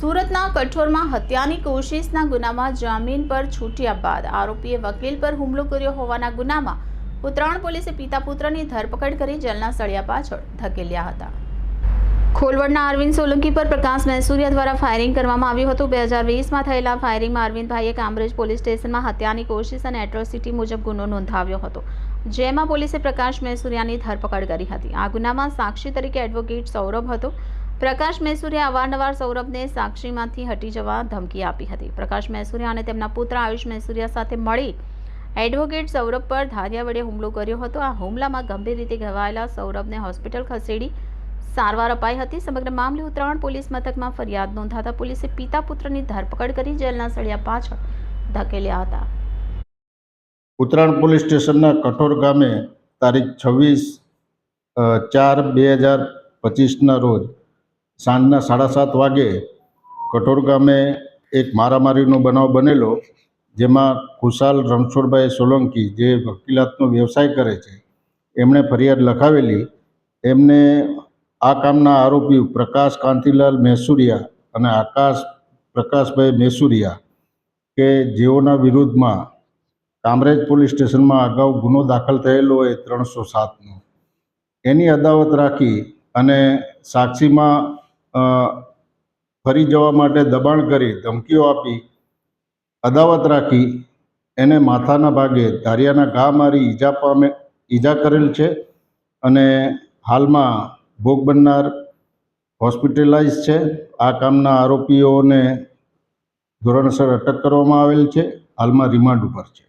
સુરતના કઠોરમાં હત્યાની કોશિશના ગુનામાં જામીન પર છૂટ્યા બાદ આરોપીએ વકીલ પર હુમલો કર્યો હોવાના ગુનામાં ઉત્તરાયણ પોલીસે પિતા પુત્રની ધરપકડ કરી જેલના સળિયા પાછળ ધકેલ્યા હતા. ખોલવડના અરવિંદ સોલંકી પર પ્રકાશ મહેસુરિયા દ્વારા ફાયરિંગ કરવામાં આવ્યું હતું. બે હજાર વીસમાં થયેલા ફાયરિંગમાં અરવિંદભાઈએ કામરેજ પોલીસ સ્ટેશનમાં હત્યાની કોશિશ અને એટ્રોસિટી મુજબ ગુનો નોંધાવ્યો હતો, જેમાં પોલીસે પ્રકાશ મહેસુરિયાની ધરપકડ કરી હતી. આ ગુનામાં સાક્ષી તરીકે એડવોકેટ સૌરભ હતો. પ્રકાશ મહેસુરિયા અવારનવાર સૌરભને સાક્ષીમાંથી હટી જવા ધમકી આપી હતી. પ્રકાશ મહેસુરિયા અને તેમના પુત્ર આયુષ મહેસુરિયા સાથે મળી એડવોકેટ સૌરભ પર ધારિયા વડે હુમલો કર્યો હતો. આ હુમલામાં ગંભીર રીતે ઘવાયેલા સૌરભને હોસ્પિટલ ખસેડી સારવાર અપાઈ હતી. સમગ્ર મામલે ઉત્તરાયણ પોલીસ મથકમાં ફરિયાદ નોંધાતા પોલીસે પિતા પુત્રની ધરપકડ કરી જેલના સળિયા પાછળ ધકેલ્યા હતા. ઉત્તરાયણ પોલીસ સ્ટેશનના કઠોર ગામે તારીખ છવ્વીસ ચાર બે હજાર પચીસના રોજ સાંજના સાડા સાત વાગે કઠોર ગામે એક મારામારીનો બનાવ બનેલો, જેમાં ખુશાલ રણછોડભાઈ સોલંકી જે વકીલાતનો વ્યવસાય કરે છે, એમણે ફરિયાદ લખાવેલી. એમને આ કામના આરોપી પ્રકાશ કાંતિલાલ મૈસુરિયા અને આકાશ પ્રકાશભાઈ મૈસુરિયા કે જેઓના વિરુદ્ધમાં કામરેજ પોલીસ સ્ટેશનમાં અગાઉ ગુનો દાખલ થયેલો હોય ત્રણસો સાતનો. એની અદાવત રાખી અને સાક્ષીમાં ફરી જવા માટે દબાણ કરી ધમકીઓ આપી, અદાવત રાખી, એને માથાના ભાગે ધારિયાના ઘા મારી ઈજા પામે, ઈજા કરેલ છે અને હાલમાં ભોગ બનનાર હોસ્પિટલાઇઝ છે. આ કામના આરોપીઓને ધોરણસર અટક કરવામાં આવેલ છે. હાલમાં રિમાન્ડ ઉપર છે.